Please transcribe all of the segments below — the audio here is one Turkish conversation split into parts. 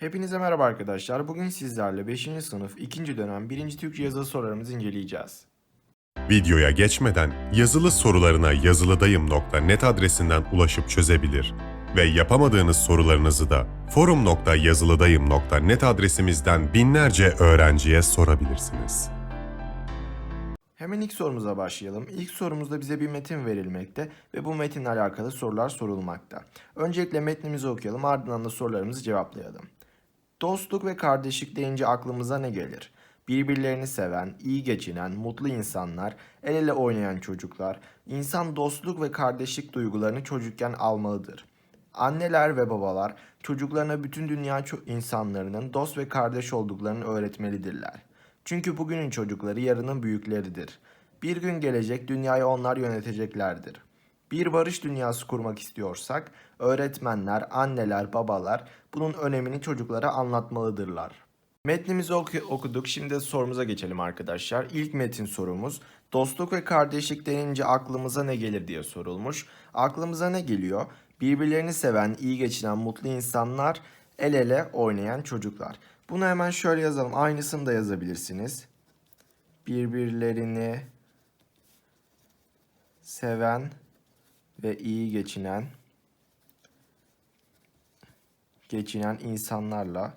Hepinize merhaba arkadaşlar. Bugün sizlerle 5. sınıf 2. dönem 1. Türkçe yazılı sorularımızı inceleyeceğiz. Videoya geçmeden yazılı sorularına yazılıdayım.net adresinden ulaşıp çözebilir ve yapamadığınız sorularınızı da forum.yazılıdayım.net adresimizden binlerce öğrenciye sorabilirsiniz. Hemen ilk sorumuza başlayalım. İlk sorumuzda bize bir metin verilmekte ve bu metinle alakalı sorular sorulmakta. Öncelikle metnimizi okuyalım ardından da sorularımızı cevaplayalım. Dostluk ve kardeşlik deyince aklımıza ne gelir? Birbirlerini seven, iyi geçinen, mutlu insanlar, el ele oynayan çocuklar, insan dostluk ve kardeşlik duygularını çocukken almalıdır. Anneler ve babalar çocuklarına bütün dünya insanlarının dost ve kardeş olduklarını öğretmelidirler. Çünkü bugünün çocukları yarının büyükleridir. Bir gün gelecek dünyayı onlar yöneteceklerdir. Bir barış dünyası kurmak istiyorsak öğretmenler, anneler, babalar bunun önemini çocuklara anlatmalıdırlar. Metnimizi oku- okuduk. Şimdi sorumuza geçelim arkadaşlar. İlk metin sorumuz dostluk ve kardeşlik denince aklımıza ne gelir diye sorulmuş. Aklımıza ne geliyor? Birbirlerini seven, iyi geçinen, mutlu insanlar, el ele oynayan çocuklar. Bunu hemen şöyle yazalım. Aynısını da yazabilirsiniz. Birbirlerini seven ve iyi geçinen geçinen insanlarla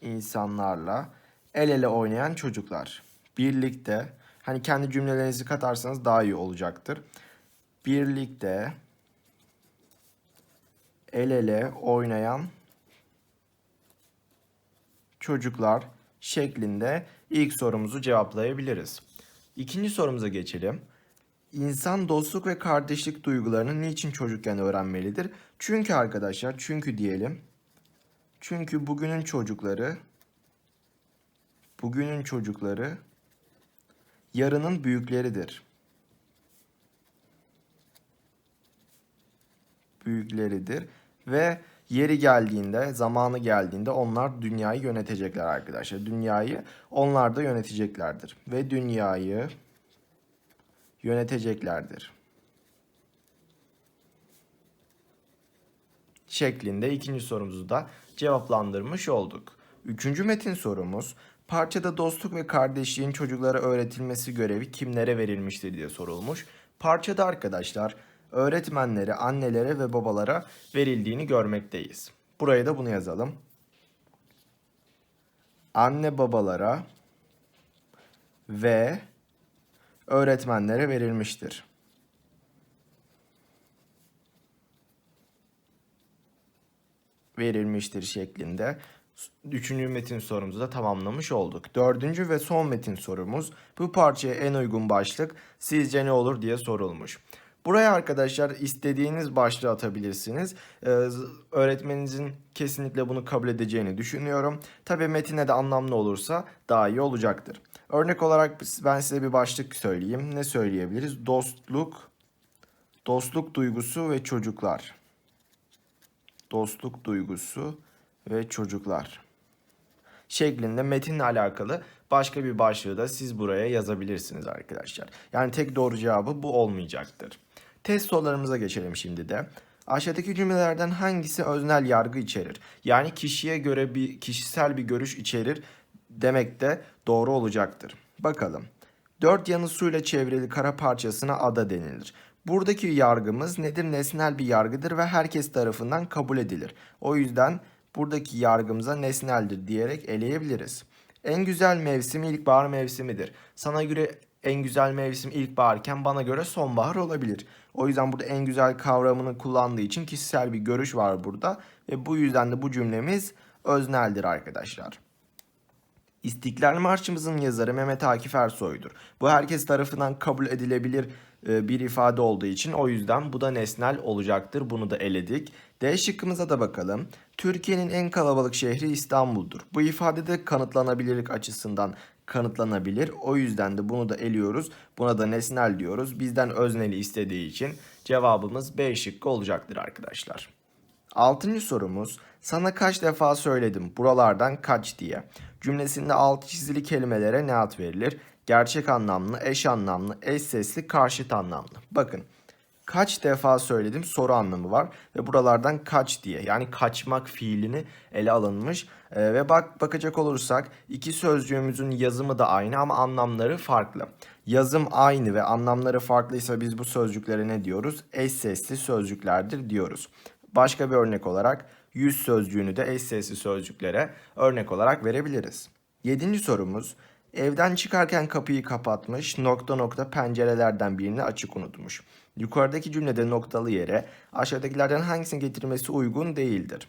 insanlarla el ele oynayan çocuklar. Birlikte hani kendi cümlelerinizi katarsanız daha iyi olacaktır. Birlikte el ele oynayan çocuklar şeklinde ilk sorumuzu cevaplayabiliriz. İkinci sorumuza geçelim. İnsan dostluk ve kardeşlik duygularını niçin çocukken öğrenmelidir? Çünkü arkadaşlar, çünkü diyelim. Çünkü bugünün çocukları bugünün çocukları yarının büyükleridir. Büyükleridir ve yeri geldiğinde, zamanı geldiğinde onlar dünyayı yönetecekler arkadaşlar. Dünyayı onlar da yöneteceklerdir ve dünyayı yöneteceklerdir. şeklinde ikinci sorumuzu da cevaplandırmış olduk. Üçüncü metin sorumuz parçada dostluk ve kardeşliğin çocuklara öğretilmesi görevi kimlere verilmiştir diye sorulmuş. Parçada arkadaşlar öğretmenlere, annelere ve babalara verildiğini görmekteyiz. Buraya da bunu yazalım. Anne babalara ve öğretmenlere verilmiştir. verilmiştir şeklinde üçüncü metin sorumuzu da tamamlamış olduk. Dördüncü ve son metin sorumuz bu parçaya en uygun başlık sizce ne olur diye sorulmuş. Buraya arkadaşlar istediğiniz başlığı atabilirsiniz. Ee, öğretmeninizin kesinlikle bunu kabul edeceğini düşünüyorum. Tabii metine de anlamlı olursa daha iyi olacaktır. Örnek olarak ben size bir başlık söyleyeyim. Ne söyleyebiliriz? Dostluk, dostluk duygusu ve çocuklar dostluk duygusu ve çocuklar şeklinde metinle alakalı başka bir başlığı da siz buraya yazabilirsiniz arkadaşlar. Yani tek doğru cevabı bu olmayacaktır. Test sorularımıza geçelim şimdi de. Aşağıdaki cümlelerden hangisi öznel yargı içerir? Yani kişiye göre bir kişisel bir görüş içerir demek de doğru olacaktır. Bakalım. Dört yanı suyla çevrili kara parçasına ada denilir. Buradaki yargımız nedir? Nesnel bir yargıdır ve herkes tarafından kabul edilir. O yüzden buradaki yargımıza nesneldir diyerek eleyebiliriz. En güzel mevsim ilkbahar mevsimidir. Sana göre en güzel mevsim ilkbaharken bana göre sonbahar olabilir. O yüzden burada en güzel kavramını kullandığı için kişisel bir görüş var burada ve bu yüzden de bu cümlemiz özneldir arkadaşlar. İstiklal Marşımızın yazarı Mehmet Akif Ersoy'dur. Bu herkes tarafından kabul edilebilir e, bir ifade olduğu için o yüzden bu da nesnel olacaktır. Bunu da eledik. D şıkkımıza da bakalım. Türkiye'nin en kalabalık şehri İstanbul'dur. Bu ifade de kanıtlanabilirlik açısından kanıtlanabilir. O yüzden de bunu da eliyoruz. Buna da nesnel diyoruz. Bizden özneli istediği için cevabımız B şıkkı olacaktır arkadaşlar. Altıncı sorumuz sana kaç defa söyledim buralardan kaç diye. Cümlesinde altı çizili kelimelere ne ad verilir? Gerçek anlamlı, eş anlamlı, eş sesli, karşıt anlamlı. Bakın Kaç defa söyledim soru anlamı var ve buralardan kaç diye yani kaçmak fiilini ele alınmış. Ee, ve bak bakacak olursak iki sözcüğümüzün yazımı da aynı ama anlamları farklı. Yazım aynı ve anlamları farklıysa biz bu sözcüklere ne diyoruz? Eş sesli sözcüklerdir diyoruz. Başka bir örnek olarak yüz sözcüğünü de eş sesli sözcüklere örnek olarak verebiliriz. Yedinci sorumuz evden çıkarken kapıyı kapatmış nokta nokta pencerelerden birini açık unutmuş. Yukarıdaki cümlede noktalı yere aşağıdakilerden hangisinin getirilmesi uygun değildir?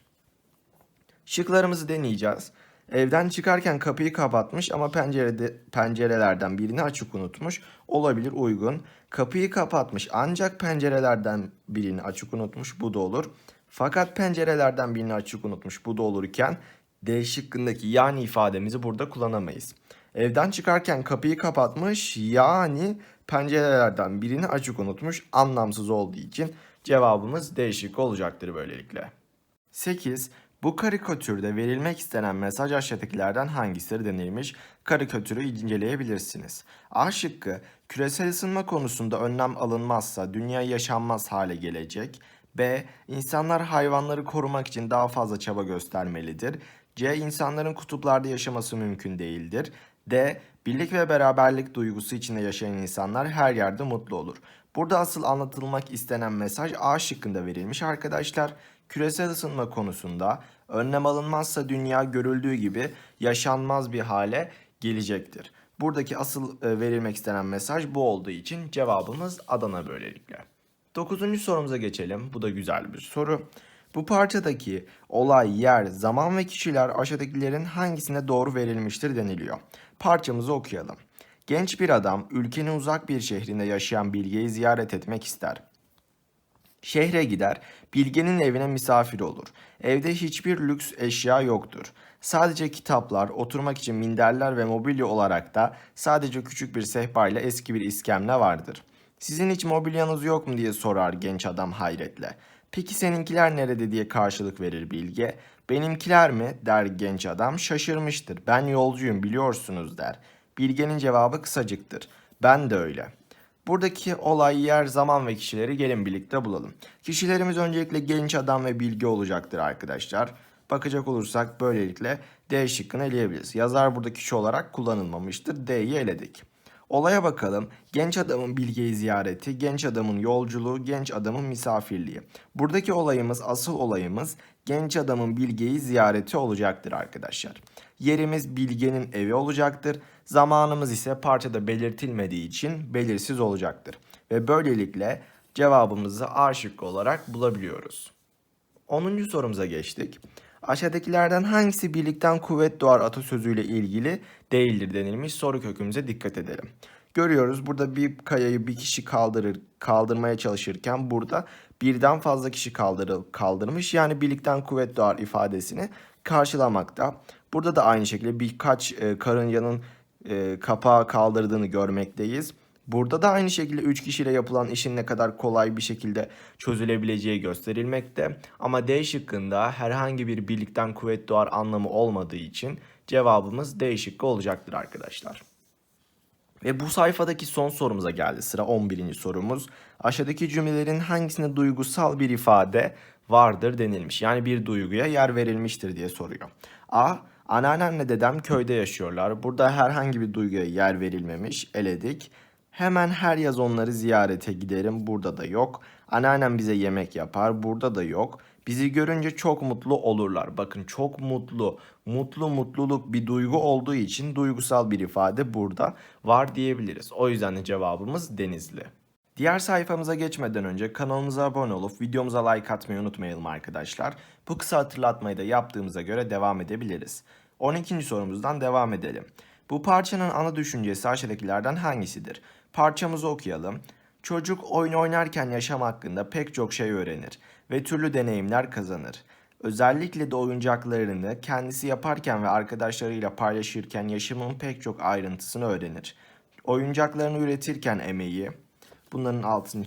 Şıklarımızı deneyeceğiz. Evden çıkarken kapıyı kapatmış ama pencerede pencerelerden birini açık unutmuş. Olabilir uygun. Kapıyı kapatmış ancak pencerelerden birini açık unutmuş. Bu da olur. Fakat pencerelerden birini açık unutmuş. Bu da olurken D şıkkındaki yani ifademizi burada kullanamayız. Evden çıkarken kapıyı kapatmış yani pencerelerden birini açık unutmuş. Anlamsız olduğu için cevabımız D şıkkı olacaktır böylelikle. 8. Bu karikatürde verilmek istenen mesaj aşağıdakilerden hangisidir denilmiş. Karikatürü inceleyebilirsiniz. A şıkkı küresel ısınma konusunda önlem alınmazsa dünya yaşanmaz hale gelecek. B. İnsanlar hayvanları korumak için daha fazla çaba göstermelidir. C. İnsanların kutuplarda yaşaması mümkün değildir. D. Birlik ve beraberlik duygusu içinde yaşayan insanlar her yerde mutlu olur. Burada asıl anlatılmak istenen mesaj A şıkkında verilmiş arkadaşlar. Küresel ısınma konusunda önlem alınmazsa dünya görüldüğü gibi yaşanmaz bir hale gelecektir. Buradaki asıl e, verilmek istenen mesaj bu olduğu için cevabımız Adana böylelikle. Dokuzuncu sorumuza geçelim. Bu da güzel bir soru. Bu parçadaki olay, yer, zaman ve kişiler aşağıdakilerin hangisine doğru verilmiştir deniliyor. Parçamızı okuyalım. Genç bir adam ülkenin uzak bir şehrinde yaşayan Bilge'yi ziyaret etmek ister. Şehre gider, Bilge'nin evine misafir olur. Evde hiçbir lüks eşya yoktur. Sadece kitaplar, oturmak için minderler ve mobilya olarak da sadece küçük bir sehpa ile eski bir iskemle vardır. Sizin hiç mobilyanız yok mu diye sorar genç adam hayretle. Peki seninkiler nerede diye karşılık verir Bilge. Benimkiler mi der genç adam şaşırmıştır. Ben yolcuyum biliyorsunuz der. Bilge'nin cevabı kısacıktır. Ben de öyle. Buradaki olay, yer, zaman ve kişileri gelin birlikte bulalım. Kişilerimiz öncelikle genç adam ve bilgi olacaktır arkadaşlar. Bakacak olursak böylelikle D şıkkını eleyebiliriz. Yazar burada kişi olarak kullanılmamıştır. D'yi eledik. Olaya bakalım. Genç adamın bilgeyi ziyareti, genç adamın yolculuğu, genç adamın misafirliği. Buradaki olayımız, asıl olayımız genç adamın bilgeyi ziyareti olacaktır arkadaşlar. Yerimiz bilgenin evi olacaktır. Zamanımız ise parçada belirtilmediği için belirsiz olacaktır. Ve böylelikle cevabımızı A şıkkı olarak bulabiliyoruz. 10. sorumuza geçtik. Aşağıdakilerden hangisi birlikten kuvvet doğar atasözüyle ilgili değildir denilmiş soru kökümüze dikkat edelim. Görüyoruz burada bir kayayı bir kişi kaldırır kaldırmaya çalışırken burada birden fazla kişi kaldırıl kaldırmış yani birlikten kuvvet doğar ifadesini karşılamakta. Burada da aynı şekilde birkaç e, karıncanın e, kapağı kaldırdığını görmekteyiz. Burada da aynı şekilde 3 kişiyle yapılan işin ne kadar kolay bir şekilde çözülebileceği gösterilmekte. Ama D şıkkında herhangi bir birlikten kuvvet doğar anlamı olmadığı için cevabımız D şıkkı olacaktır arkadaşlar. Ve bu sayfadaki son sorumuza geldi sıra 11. sorumuz. Aşağıdaki cümlelerin hangisinde duygusal bir ifade vardır denilmiş. Yani bir duyguya yer verilmiştir diye soruyor. A. Anneannemle dedem köyde yaşıyorlar. Burada herhangi bir duyguya yer verilmemiş. Eledik. Hemen her yaz onları ziyarete giderim. Burada da yok. Anneannem bize yemek yapar. Burada da yok. Bizi görünce çok mutlu olurlar. Bakın çok mutlu. Mutlu mutluluk bir duygu olduğu için duygusal bir ifade burada var diyebiliriz. O yüzden de cevabımız Denizli. Diğer sayfamıza geçmeden önce kanalımıza abone olup videomuza like atmayı unutmayalım arkadaşlar. Bu kısa hatırlatmayı da yaptığımıza göre devam edebiliriz. 12. sorumuzdan devam edelim. Bu parçanın ana düşüncesi aşağıdakilerden hangisidir? Parçamızı okuyalım. Çocuk oyun oynarken yaşam hakkında pek çok şey öğrenir ve türlü deneyimler kazanır. Özellikle de oyuncaklarını kendisi yaparken ve arkadaşlarıyla paylaşırken yaşamın pek çok ayrıntısını öğrenir. Oyuncaklarını üretirken emeği, bunların altını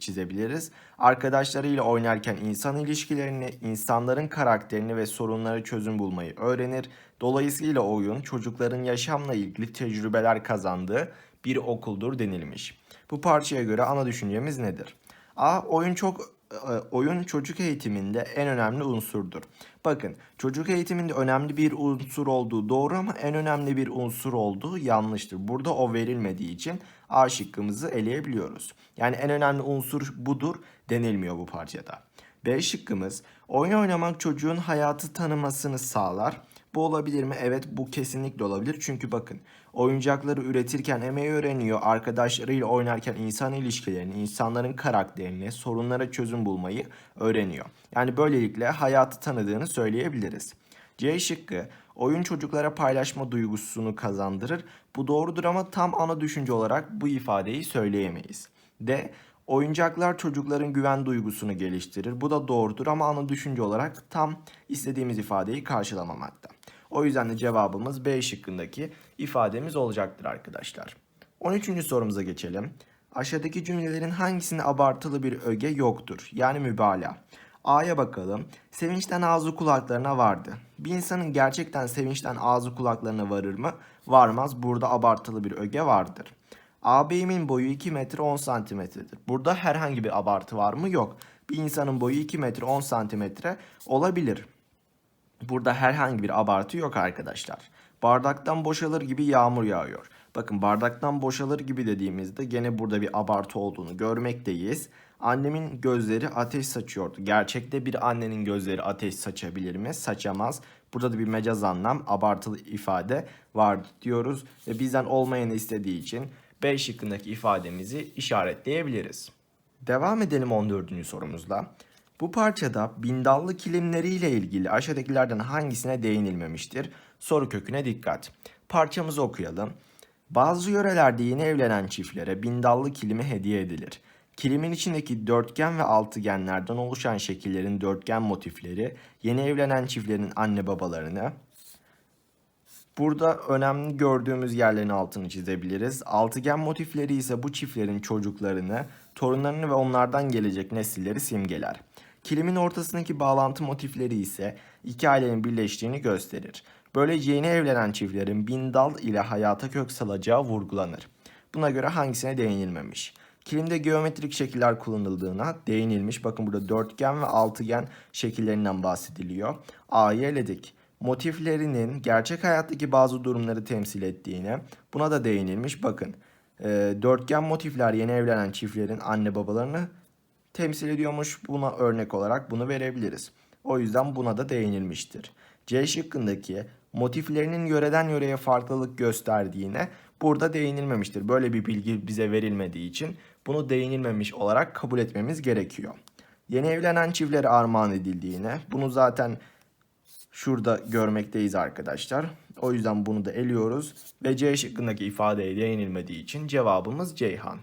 çizebiliriz. Arkadaşlarıyla oynarken insan ilişkilerini, insanların karakterini ve sorunları çözüm bulmayı öğrenir. Dolayısıyla oyun çocukların yaşamla ilgili tecrübeler kazandığı bir okuldur denilmiş. Bu parçaya göre ana düşüncemiz nedir? A. Oyun çok e, oyun çocuk eğitiminde en önemli unsurdur. Bakın çocuk eğitiminde önemli bir unsur olduğu doğru ama en önemli bir unsur olduğu yanlıştır. Burada o verilmediği için A şıkkımızı eleyebiliyoruz. Yani en önemli unsur budur denilmiyor bu parçada. B şıkkımız oyun oynamak çocuğun hayatı tanımasını sağlar. Bu olabilir mi? Evet bu kesinlikle olabilir. Çünkü bakın oyuncakları üretirken emeği öğreniyor. Arkadaşlarıyla oynarken insan ilişkilerini, insanların karakterini, sorunlara çözüm bulmayı öğreniyor. Yani böylelikle hayatı tanıdığını söyleyebiliriz. C şıkkı oyun çocuklara paylaşma duygusunu kazandırır. Bu doğrudur ama tam ana düşünce olarak bu ifadeyi söyleyemeyiz. D. Oyuncaklar çocukların güven duygusunu geliştirir. Bu da doğrudur ama ana düşünce olarak tam istediğimiz ifadeyi karşılamamakta. O yüzden de cevabımız B şıkkındaki ifademiz olacaktır arkadaşlar. 13. sorumuza geçelim. Aşağıdaki cümlelerin hangisinde abartılı bir öge yoktur? Yani mübalağa. A'ya bakalım. Sevinçten ağzı kulaklarına vardı. Bir insanın gerçekten sevinçten ağzı kulaklarına varır mı? Varmaz. Burada abartılı bir öge vardır. Ağabeyimin boyu 2 metre 10 santimetredir. Burada herhangi bir abartı var mı? Yok. Bir insanın boyu 2 metre 10 santimetre olabilir. Burada herhangi bir abartı yok arkadaşlar. Bardaktan boşalır gibi yağmur yağıyor. Bakın bardaktan boşalır gibi dediğimizde gene burada bir abartı olduğunu görmekteyiz. Annemin gözleri ateş saçıyordu. Gerçekte bir annenin gözleri ateş saçabilir mi? Saçamaz. Burada da bir mecaz anlam, abartılı ifade var diyoruz. Ve bizden olmayanı istediği için B şıkkındaki ifademizi işaretleyebiliriz. Devam edelim 14. sorumuzla. Bu parçada bindallı kilimleriyle ilgili aşağıdakilerden hangisine değinilmemiştir? Soru köküne dikkat. Parçamızı okuyalım. Bazı yörelerde yeni evlenen çiftlere bindallı kilimi hediye edilir. Kilimin içindeki dörtgen ve altıgenlerden oluşan şekillerin dörtgen motifleri yeni evlenen çiftlerin anne babalarını, Burada önemli gördüğümüz yerlerin altını çizebiliriz. Altıgen motifleri ise bu çiftlerin çocuklarını, torunlarını ve onlardan gelecek nesilleri simgeler. Kilimin ortasındaki bağlantı motifleri ise iki ailenin birleştiğini gösterir. Böylece yeni evlenen çiftlerin bin dal ile hayata kök salacağı vurgulanır. Buna göre hangisine değinilmemiş? Kilimde geometrik şekiller kullanıldığına değinilmiş. Bakın burada dörtgen ve altıgen şekillerinden bahsediliyor. A'yı eledik motiflerinin gerçek hayattaki bazı durumları temsil ettiğine buna da değinilmiş. Bakın e, dörtgen motifler yeni evlenen çiftlerin anne babalarını temsil ediyormuş. Buna örnek olarak bunu verebiliriz. O yüzden buna da değinilmiştir. C şıkkındaki motiflerinin yöreden yöreye farklılık gösterdiğine burada değinilmemiştir. Böyle bir bilgi bize verilmediği için bunu değinilmemiş olarak kabul etmemiz gerekiyor. Yeni evlenen çiftlere armağan edildiğine bunu zaten şurada görmekteyiz arkadaşlar. O yüzden bunu da eliyoruz ve C şıkkındaki ifadeye değinilmediği için cevabımız Ceyhan.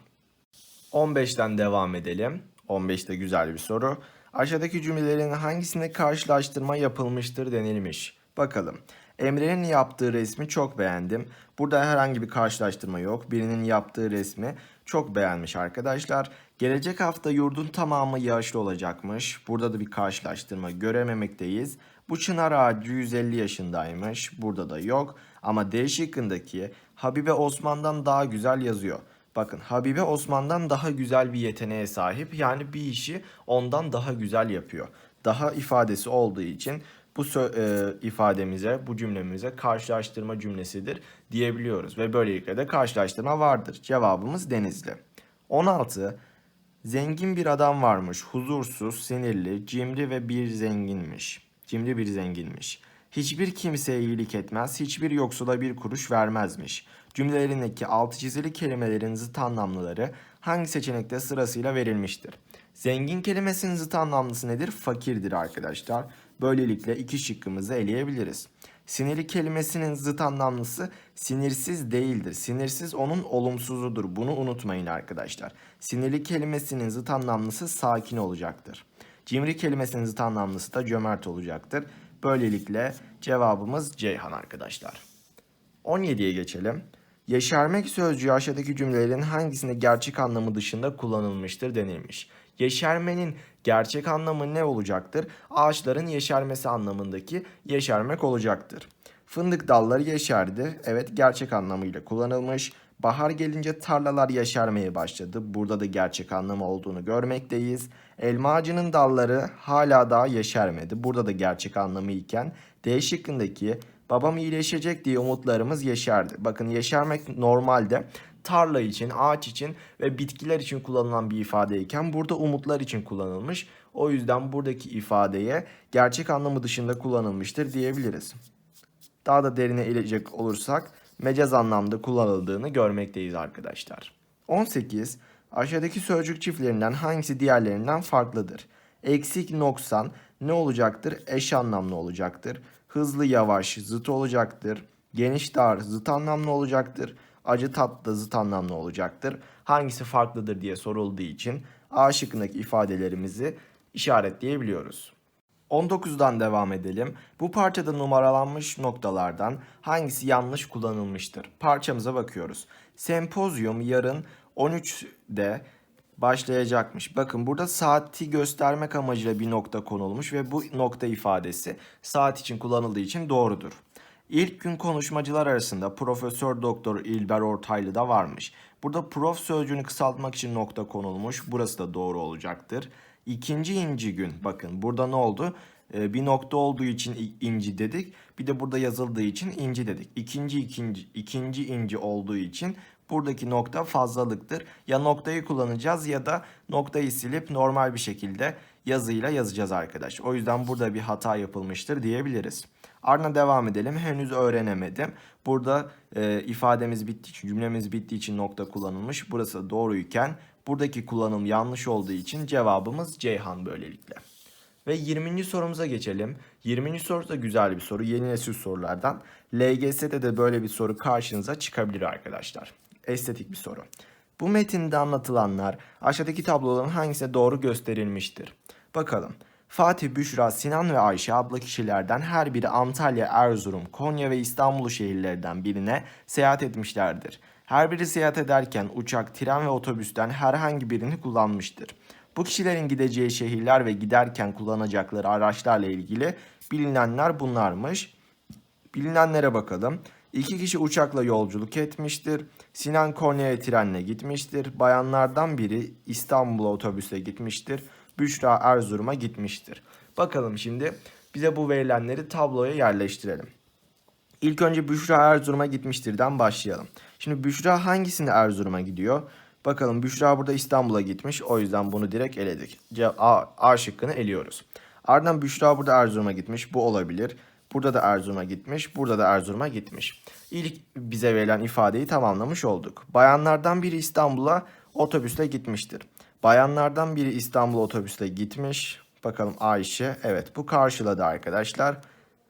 15'ten devam edelim. 15 de güzel bir soru. Aşağıdaki cümlelerin hangisinde karşılaştırma yapılmıştır denilmiş. Bakalım. Emre'nin yaptığı resmi çok beğendim. Burada herhangi bir karşılaştırma yok. Birinin yaptığı resmi çok beğenmiş arkadaşlar. Gelecek hafta yurdun tamamı yağışlı olacakmış. Burada da bir karşılaştırma görememekteyiz. Bu çınar ağacı 150 yaşındaymış. Burada da yok. Ama D şıkkındaki Habibe Osman'dan daha güzel yazıyor. Bakın Habibe Osman'dan daha güzel bir yeteneğe sahip. Yani bir işi ondan daha güzel yapıyor. Daha ifadesi olduğu için bu e, ifademize, bu cümlemize karşılaştırma cümlesidir diyebiliyoruz. Ve böylelikle de karşılaştırma vardır. Cevabımız Denizli. 16. Zengin bir adam varmış. Huzursuz, sinirli, cimri ve bir zenginmiş. Cimri bir zenginmiş. Hiçbir kimseye iyilik etmez, hiçbir yoksula bir kuruş vermezmiş. Cümlelerindeki altı çizili kelimelerin zıt anlamlıları hangi seçenekte sırasıyla verilmiştir? Zengin kelimesinin zıt anlamlısı nedir? Fakirdir arkadaşlar. Böylelikle iki şıkkımızı eleyebiliriz. Sinirli kelimesinin zıt anlamlısı sinirsiz değildir. Sinirsiz onun olumsuzudur. Bunu unutmayın arkadaşlar. Sinirli kelimesinin zıt anlamlısı sakin olacaktır. Cimri kelimesinin zıt anlamlısı da cömert olacaktır. Böylelikle cevabımız Ceyhan arkadaşlar. 17'ye geçelim. Yeşermek sözcüğü aşağıdaki cümlelerin hangisinde gerçek anlamı dışında kullanılmıştır denilmiş. Yeşermenin gerçek anlamı ne olacaktır? Ağaçların yeşermesi anlamındaki yeşermek olacaktır. Fındık dalları yeşerdi. Evet gerçek anlamıyla kullanılmış. Bahar gelince tarlalar yeşermeye başladı. Burada da gerçek anlamı olduğunu görmekteyiz. Elma ağacının dalları hala daha yeşermedi. Burada da gerçek anlamı iken D şıkkındaki babam iyileşecek diye umutlarımız yeşerdi. Bakın yeşermek normalde tarla için, ağaç için ve bitkiler için kullanılan bir ifadeyken burada umutlar için kullanılmış. O yüzden buradaki ifadeye gerçek anlamı dışında kullanılmıştır diyebiliriz. Daha da derine ilecek olursak mecaz anlamda kullanıldığını görmekteyiz arkadaşlar. 18. Aşağıdaki sözcük çiftlerinden hangisi diğerlerinden farklıdır? Eksik noksan ne olacaktır? Eş anlamlı olacaktır. Hızlı yavaş zıt olacaktır. Geniş dar zıt anlamlı olacaktır. Acı tatlı zıt anlamlı olacaktır. Hangisi farklıdır diye sorulduğu için A şıkkındaki ifadelerimizi işaretleyebiliyoruz. 19'dan devam edelim. Bu parçada numaralanmış noktalardan hangisi yanlış kullanılmıştır? Parçamıza bakıyoruz. Sempozyum yarın 13'de başlayacakmış. Bakın burada saati göstermek amacıyla bir nokta konulmuş ve bu nokta ifadesi saat için kullanıldığı için doğrudur. İlk gün konuşmacılar arasında Profesör Doktor İlber Ortaylı da varmış. Burada prof sözcüğünü kısaltmak için nokta konulmuş. Burası da doğru olacaktır. İkinci inci gün bakın burada ne oldu? Ee, bir nokta olduğu için inci dedik. Bir de burada yazıldığı için inci dedik. İkinci ikinci ikinci inci olduğu için buradaki nokta fazlalıktır. Ya noktayı kullanacağız ya da noktayı silip normal bir şekilde yazıyla yazacağız arkadaş. O yüzden burada bir hata yapılmıştır diyebiliriz. Ardına devam edelim. Henüz öğrenemedim. Burada e, ifademiz bittiği için, cümlemiz bittiği için nokta kullanılmış. Burası doğruyken buradaki kullanım yanlış olduğu için cevabımız Ceyhan böylelikle. Ve 20. sorumuza geçelim. 20. soru da güzel bir soru. Yeni nesil sorulardan. LGS'de de böyle bir soru karşınıza çıkabilir arkadaşlar. Estetik bir soru. Bu metinde anlatılanlar aşağıdaki tabloların hangisine doğru gösterilmiştir? Bakalım. Fatih, Büşra, Sinan ve Ayşe abla kişilerden her biri Antalya, Erzurum, Konya ve İstanbul şehirlerinden birine seyahat etmişlerdir. Her biri seyahat ederken uçak, tren ve otobüsten herhangi birini kullanmıştır. Bu kişilerin gideceği şehirler ve giderken kullanacakları araçlarla ilgili bilinenler bunlarmış. Bilinenlere bakalım. İki kişi uçakla yolculuk etmiştir. Sinan Konya'ya trenle gitmiştir. Bayanlardan biri İstanbul'a otobüse gitmiştir. Büşra Erzurum'a gitmiştir. Bakalım şimdi bize bu verilenleri tabloya yerleştirelim. İlk önce Büşra Erzurum'a gitmiştirden başlayalım. Şimdi Büşra hangisinde Erzurum'a gidiyor? Bakalım Büşra burada İstanbul'a gitmiş. O yüzden bunu direkt eledik. A, A şıkkını eliyoruz. Ardından Büşra burada Erzurum'a gitmiş. Bu olabilir. Burada da Erzurum'a gitmiş. Burada da Erzurum'a gitmiş. İlk bize verilen ifadeyi tamamlamış olduk. Bayanlardan biri İstanbul'a otobüsle gitmiştir. Bayanlardan biri İstanbul'a otobüsle gitmiş. Bakalım Ayşe. Evet bu karşıladı arkadaşlar.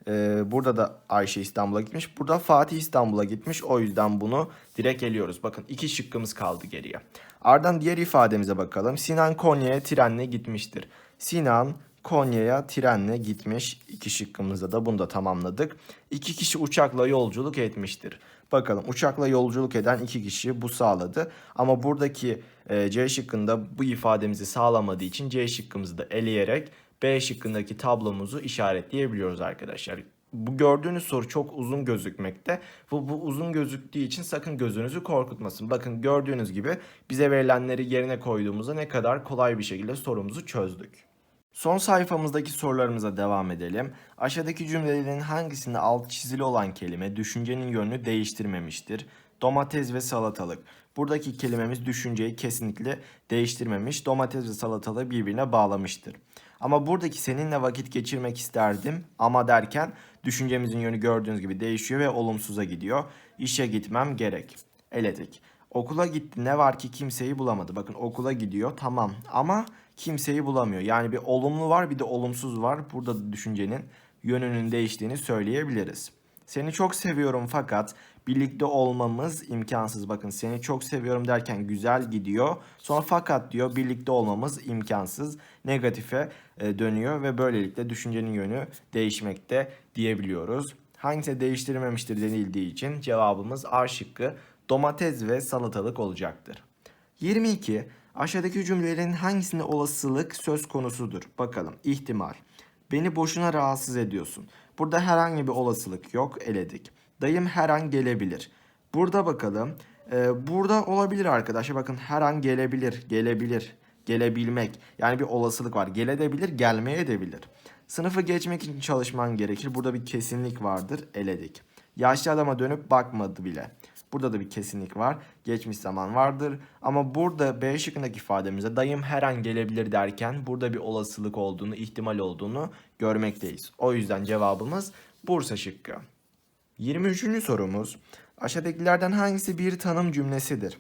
Ee, burada da Ayşe İstanbul'a gitmiş. Burada Fatih İstanbul'a gitmiş. O yüzden bunu direkt eliyoruz. Bakın iki şıkkımız kaldı geriye. Ardından diğer ifademize bakalım. Sinan Konya'ya trenle gitmiştir. Sinan Konya'ya trenle gitmiş. İki şıkkımızda da bunu da tamamladık. İki kişi uçakla yolculuk etmiştir. Bakalım uçakla yolculuk eden iki kişi bu sağladı. Ama buradaki e, C şıkkında bu ifademizi sağlamadığı için C şıkkımızı da eleyerek B şıkkındaki tablomuzu işaretleyebiliyoruz arkadaşlar. Bu gördüğünüz soru çok uzun gözükmekte. Bu, bu uzun gözüktüğü için sakın gözünüzü korkutmasın. Bakın gördüğünüz gibi bize verilenleri yerine koyduğumuzda ne kadar kolay bir şekilde sorumuzu çözdük. Son sayfamızdaki sorularımıza devam edelim. Aşağıdaki cümlelerin hangisinde alt çizili olan kelime düşüncenin yönünü değiştirmemiştir? Domates ve salatalık. Buradaki kelimemiz düşünceyi kesinlikle değiştirmemiş. Domates ve salatalığı birbirine bağlamıştır. Ama buradaki seninle vakit geçirmek isterdim ama derken düşüncemizin yönü gördüğünüz gibi değişiyor ve olumsuza gidiyor. İşe gitmem gerek. Eledik. Okula gitti ne var ki kimseyi bulamadı. Bakın okula gidiyor tamam ama kimseyi bulamıyor. Yani bir olumlu var bir de olumsuz var. Burada da düşüncenin yönünün değiştiğini söyleyebiliriz. Seni çok seviyorum fakat birlikte olmamız imkansız. Bakın seni çok seviyorum derken güzel gidiyor. Sonra fakat diyor birlikte olmamız imkansız. Negatife e, dönüyor ve böylelikle düşüncenin yönü değişmekte diyebiliyoruz. Hangisi değiştirmemiştir denildiği için cevabımız A şıkkı domates ve salatalık olacaktır. 22. Aşağıdaki cümlelerin hangisinde olasılık söz konusudur? Bakalım. İhtimal. Beni boşuna rahatsız ediyorsun. Burada herhangi bir olasılık yok. Eledik. Dayım her an gelebilir. Burada bakalım. Ee, burada olabilir arkadaşlar. Bakın her an gelebilir, gelebilir, gelebilmek. Yani bir olasılık var. Gelebilir, gelmeye de bilir. Sınıfı geçmek için çalışman gerekir. Burada bir kesinlik vardır. Eledik. Yaşlı adama dönüp bakmadı bile. Burada da bir kesinlik var. Geçmiş zaman vardır. Ama burada B şıkkındaki ifademize dayım her an gelebilir derken burada bir olasılık olduğunu, ihtimal olduğunu görmekteyiz. O yüzden cevabımız Bursa şıkkı. 23. sorumuz. Aşağıdakilerden hangisi bir tanım cümlesidir?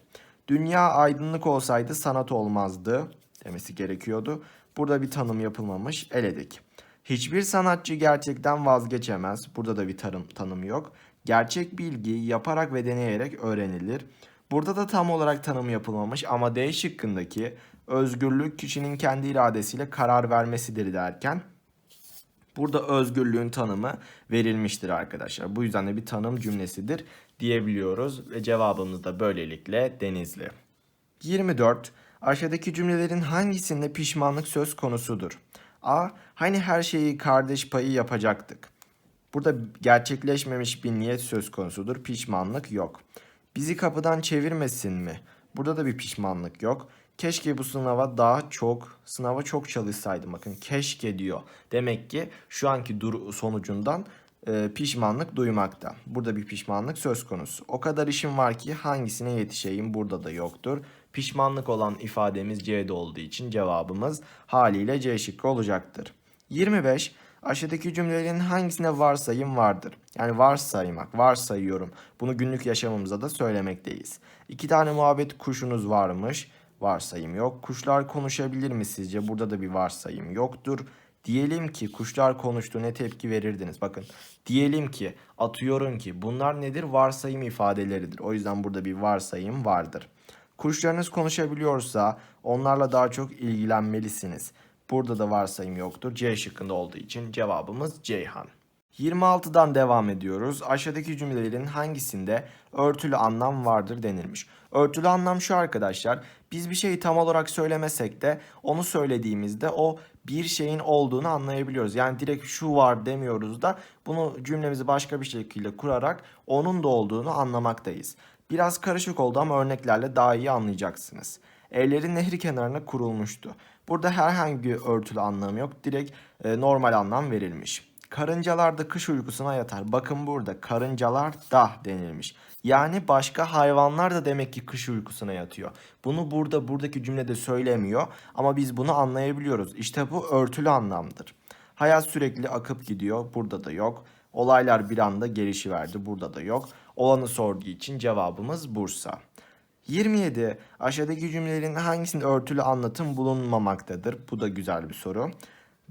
Dünya aydınlık olsaydı sanat olmazdı demesi gerekiyordu. Burada bir tanım yapılmamış. Eledik. Hiçbir sanatçı gerçekten vazgeçemez. Burada da bir tarım, tanım yok. Gerçek bilgi yaparak ve deneyerek öğrenilir. Burada da tam olarak tanım yapılmamış ama D şıkkındaki özgürlük kişinin kendi iradesiyle karar vermesidir derken Burada özgürlüğün tanımı verilmiştir arkadaşlar. Bu yüzden de bir tanım cümlesidir diyebiliyoruz ve cevabımız da böylelikle Denizli. 24. Aşağıdaki cümlelerin hangisinde pişmanlık söz konusudur? A. Hani her şeyi kardeş payı yapacaktık. Burada gerçekleşmemiş bir niyet söz konusudur. Pişmanlık yok. Bizi kapıdan çevirmesin mi? Burada da bir pişmanlık yok. Keşke bu sınava daha çok, sınava çok çalışsaydım. Bakın keşke diyor. Demek ki şu anki dur sonucundan e, pişmanlık duymakta. Burada bir pişmanlık söz konusu. O kadar işim var ki hangisine yetişeyim burada da yoktur. Pişmanlık olan ifademiz C'de olduğu için cevabımız haliyle C şıkkı olacaktır. 25. Aşağıdaki cümlelerin hangisinde varsayım vardır? Yani varsaymak, varsayıyorum. Bunu günlük yaşamımıza da söylemekteyiz. İki tane muhabbet kuşunuz varmış. Varsayım yok. Kuşlar konuşabilir mi sizce? Burada da bir varsayım yoktur. Diyelim ki kuşlar konuştu ne tepki verirdiniz? Bakın diyelim ki atıyorum ki bunlar nedir? Varsayım ifadeleridir. O yüzden burada bir varsayım vardır. Kuşlarınız konuşabiliyorsa onlarla daha çok ilgilenmelisiniz. Burada da varsayım yoktur. C şıkkında olduğu için cevabımız Ceyhan. 26'dan devam ediyoruz. Aşağıdaki cümlelerin hangisinde örtülü anlam vardır denilmiş. Örtülü anlam şu arkadaşlar. Biz bir şeyi tam olarak söylemesek de onu söylediğimizde o bir şeyin olduğunu anlayabiliyoruz. Yani direkt şu var demiyoruz da bunu cümlemizi başka bir şekilde kurarak onun da olduğunu anlamaktayız. Biraz karışık oldu ama örneklerle daha iyi anlayacaksınız. Evlerin nehri kenarına kurulmuştu. Burada herhangi örtülü anlam yok. Direkt e, normal anlam verilmiş. Karıncalar da kış uykusuna yatar. Bakın burada karıncalar da denilmiş. Yani başka hayvanlar da demek ki kış uykusuna yatıyor. Bunu burada buradaki cümlede söylemiyor ama biz bunu anlayabiliyoruz. İşte bu örtülü anlamdır. Hayat sürekli akıp gidiyor. Burada da yok. Olaylar bir anda gelişiverdi. Burada da yok. Olanı sorduğu için cevabımız Bursa. 27. Aşağıdaki cümlelerin hangisinde örtülü anlatım bulunmamaktadır? Bu da güzel bir soru.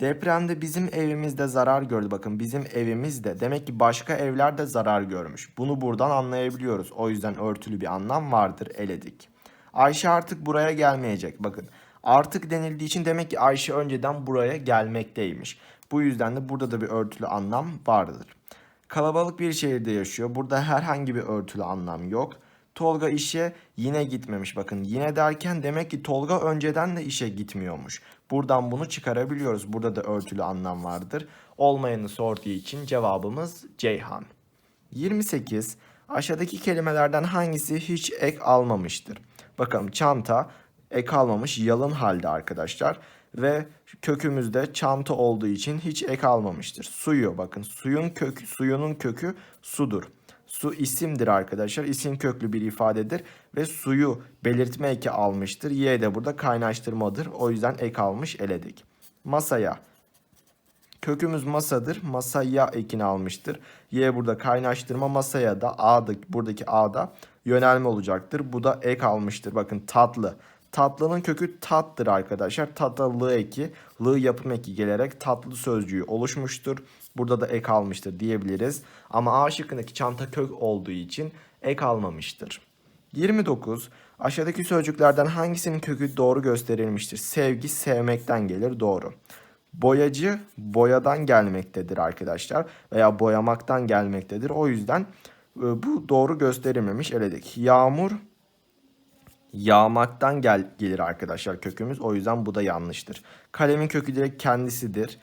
Depremde bizim evimizde zarar gördü. Bakın bizim evimizde. Demek ki başka evler de zarar görmüş. Bunu buradan anlayabiliyoruz. O yüzden örtülü bir anlam vardır. Eledik. Ayşe artık buraya gelmeyecek. Bakın artık denildiği için demek ki Ayşe önceden buraya gelmekteymiş. Bu yüzden de burada da bir örtülü anlam vardır. Kalabalık bir şehirde yaşıyor. Burada herhangi bir örtülü anlam yok. Tolga işe yine gitmemiş. Bakın yine derken demek ki Tolga önceden de işe gitmiyormuş. Buradan bunu çıkarabiliyoruz. Burada da örtülü anlam vardır. Olmayanı sorduğu için cevabımız Ceyhan. 28. Aşağıdaki kelimelerden hangisi hiç ek almamıştır? Bakalım çanta ek almamış yalın halde arkadaşlar. Ve kökümüzde çanta olduğu için hiç ek almamıştır. Suyu bakın suyun kökü suyunun kökü sudur. Su isimdir arkadaşlar. İsim köklü bir ifadedir ve suyu belirtme eki almıştır. Y de burada kaynaştırmadır. O yüzden ek almış eledik. Masaya. Kökümüz masadır. Masaya ekini almıştır. Y burada kaynaştırma masaya da A'da buradaki A'da yönelme olacaktır. Bu da ek almıştır. Bakın tatlı. Tatlının kökü tattır arkadaşlar. Tatlı eki, lı yapım eki gelerek tatlı sözcüğü oluşmuştur. Burada da ek almıştır diyebiliriz. Ama A şıkkındaki çanta kök olduğu için ek almamıştır. 29. Aşağıdaki sözcüklerden hangisinin kökü doğru gösterilmiştir? Sevgi sevmekten gelir doğru. Boyacı boyadan gelmektedir arkadaşlar veya boyamaktan gelmektedir. O yüzden e, bu doğru gösterilmemiş eledik. Yağmur yağmaktan gel gelir arkadaşlar kökümüz. O yüzden bu da yanlıştır. Kalemin kökü direkt kendisidir.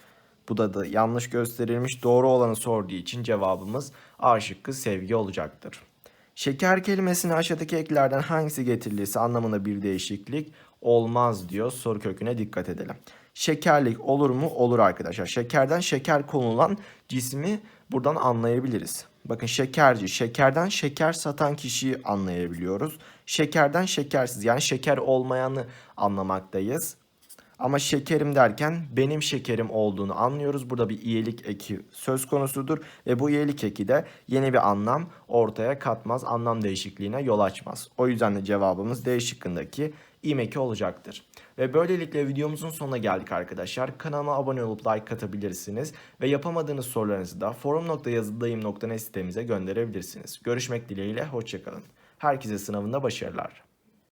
Bu da da yanlış gösterilmiş. Doğru olanı sorduğu için cevabımız A şıkkı sevgi olacaktır. Şeker kelimesine aşağıdaki eklerden hangisi getirilirse anlamında bir değişiklik olmaz diyor. Soru köküne dikkat edelim. Şekerlik olur mu? Olur arkadaşlar. Şekerden şeker konulan cismi buradan anlayabiliriz. Bakın şekerci, şekerden şeker satan kişiyi anlayabiliyoruz. Şekerden şekersiz yani şeker olmayanı anlamaktayız. Ama şekerim derken benim şekerim olduğunu anlıyoruz. Burada bir iyilik eki söz konusudur ve bu iyilik eki de yeni bir anlam ortaya katmaz, anlam değişikliğine yol açmaz. O yüzden de cevabımız D şıkkındaki imeki olacaktır. Ve böylelikle videomuzun sonuna geldik arkadaşlar. Kanalıma abone olup like atabilirsiniz ve yapamadığınız sorularınızı da forum.yazıldayım.net sitemize gönderebilirsiniz. Görüşmek dileğiyle, hoşçakalın. Herkese sınavında başarılar.